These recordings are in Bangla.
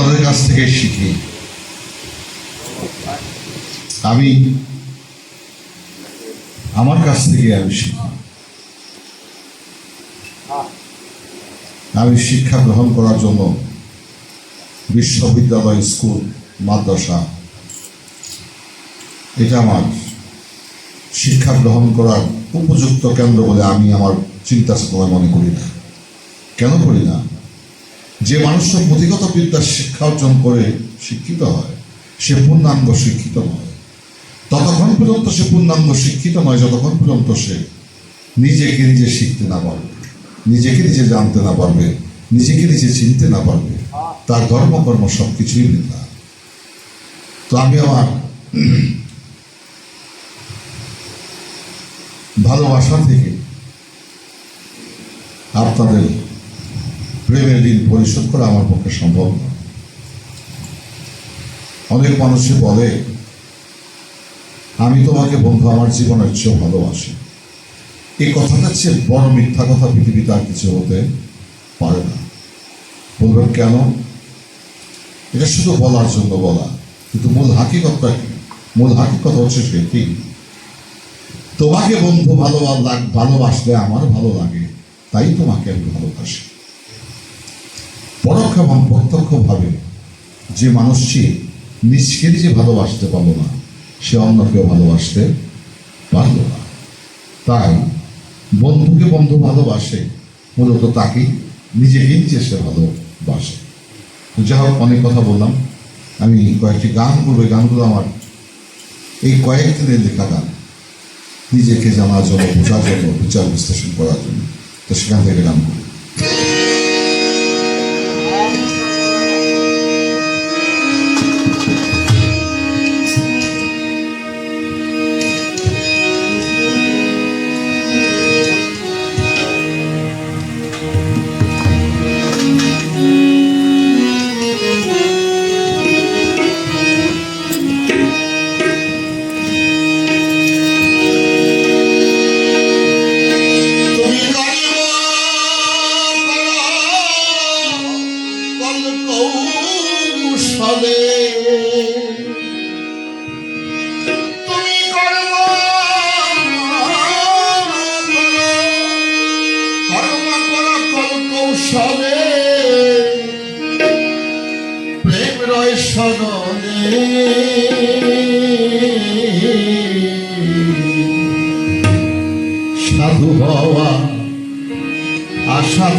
আপনাদের কাছ থেকে শিখি। আমি আমার কাছ থেকে আমি শিখি। আমি শিক্ষা গ্রহণ করার জন্য বিশ্ববিদ্যালয়, স্কুল, মাদ্রাসা, এটা আমার শিক্ষা গ্রহণ করার উপযুক্ত কেন্দ্র বলে আমি আমার চিন্তা মনে করি না। কেন করি না? যে মানুষটা পুঁথিগত বিদ্যার শিক্ষা অর্জন করে শিক্ষিত হয়, সে পূর্ণাঙ্গ শিক্ষিত নয়। ততক্ষণ পর্যন্ত সে পূর্ণাঙ্গ শিক্ষিত নয়, যতক্ষণ পর্যন্ত সে নিজেকে নিজে শিখতে না পারবে, নিজেকে নিজে জানতে না পারবে, নিজেকে নিজে চিনতে না পারবে। তার ধর্মকর্ম সব কিছুই বৃথা তো আমি আমার ভালোবাসা থেকে আপনাদের প্রেমের ঋণ পরিশোধ করা আমার পক্ষে সম্ভব না। অনেক মানুষই বলে, আমি তোমাকে, বন্ধু, আমার জীবনের চেয়েও ভালোবাসি। এই কথাটা চেয়ে বড় মিথ্যা কথা পৃথিবীতে আর কিছু হতে পারে না। বলবেন কেন? এটা শুধু বলার জন্য বলা, কিন্তু মূল হাকিকতটা কি? মূল হাকিকত হচ্ছে সেটি তোমাকে, বন্ধু ভালো ভালোবাসলে আমার ভালো লাগে, তাই তোমাকে আমি ভালোবাসি। পরোক্ষ এবং প্রত্যক্ষভাবে যে মানুষটি নিজকে নিজে ভালোবাসতে পারল না, সে অন্যকেও ভালোবাসতে পারল না। তাই বন্ধুকে বন্ধু ভালোবাসে, মূলত তাকে নিজেকে নিজে সে ভালোবাসে। যাই হোক, অনেক কথা বললাম। আমি কয়েকটি গান করব, এই গানগুলো আমার এই কয়েকদিনের লেখা গান। নিজেকে জানার জন্য, বোঝার জন্য বিচার বিশ্লেষণ করার জন্য। তো সেখান থেকে গান করি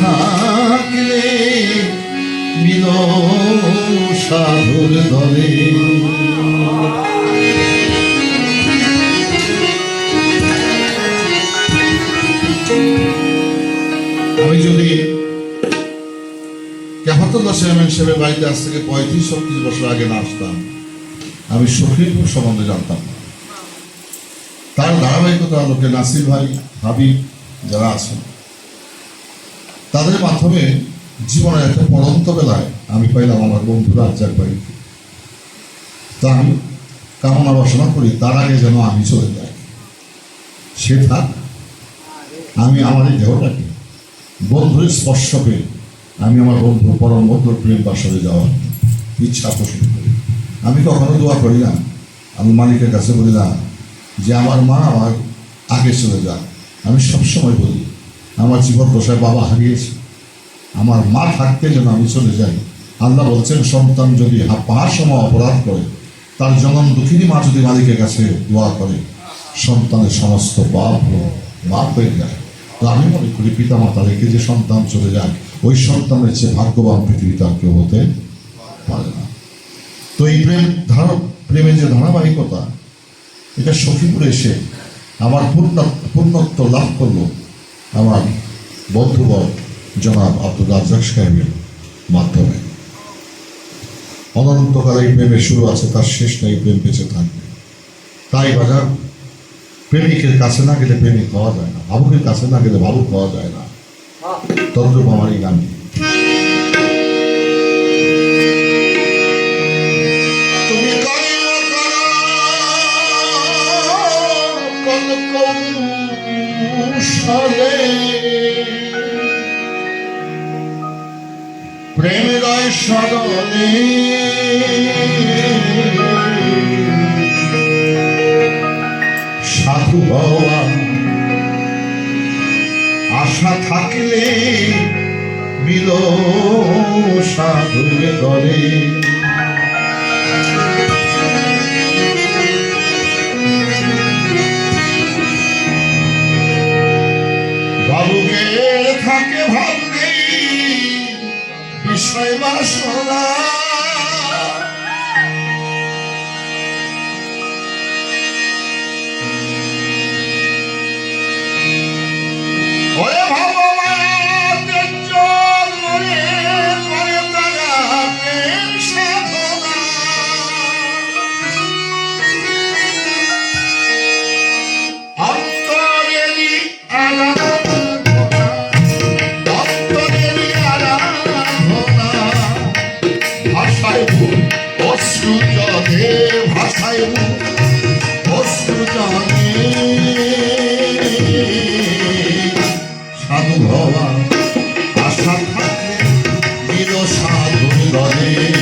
থাকলে মিল সাধুর দলে যদি কেফাতুল্লাহ চেয়ারম্যান সাহেবের বাড়িতে আজ থেকে পঁয়ত্রিশ, ছত্রিশ বছর আগে না আসতাম, আমি শফিরপুর সম্বন্ধে জানতাম না। তার ধারাবাহিকতা আলোকে নাসির ভাই, হাবিব যারা আছেন তাদের মাধ্যমে জীবনের একটা পড়ন্ত বেলায় আমি পাইলাম আমার বন্ধু রাজ্জাক ভাইকে তা আমি কামনা বাসনা করি, তার আগে যেন আমি চলে যাই। সে থাক, আমি আমার এই দেহটাকে বন্ধুর স্পর্শ পেয়ে আমি আমার বন্ধু পরম বন্ধুর প্রেম বাসরে যাওয়ার ইচ্ছা পোষণ করি। আমি কখনো দোয়া করি না আমি মালিকের কাছে বলি না যে, আমার মা আমার আগে চলে যাক। আমি সবসময় বলি আমার জীবন দশায় বাবা হারিয়েছে। আমার মা থাকতে যেন আমি চলে যাই। আল্লাহ বলছেন, সন্তান যদি পাহাড় সময় অপরাধ করে, তার জনম দুঃখিনী মা যদি মালিকের কাছে দোয়া করে, সন্তানের সমস্ত পাপ মাপ হয়ে যায়। তো আমি মনে করি পিতা মাতা রেখে যে সন্তান চলে যায়, ওই সন্তানের চেয়ে ভাগ্যবান পৃথিবীতে আর কেউ হতে পারে না। তো এই প্রেম ধারা, প্রেমের যে ধারাবাহিকতা, এটা সখীপুরে এসে আমার পূর্ণ, পূর্ণত্ব লাভ করল। আমার বন্ধুবর জনাব আব্দুল রাজ্জাক সাহেবের মাধ্যমে অনন্তকাল এই প্রেমের শুরু আছে তার শেষ নেই প্রেম বেঁচে থাকবে তাই বাজার প্রেমিকের কাছে না গেলে প্রেমিক হওয়া যায় না ভাবুকের কাছে না গেলে ভাবুক হওয়া যায় না তদ্রুপ আমার এই গানটি প্রেমদয় সরণে। সাধু হওয়া আশা থাকলে মিল সাধুরে করে সাধুগণের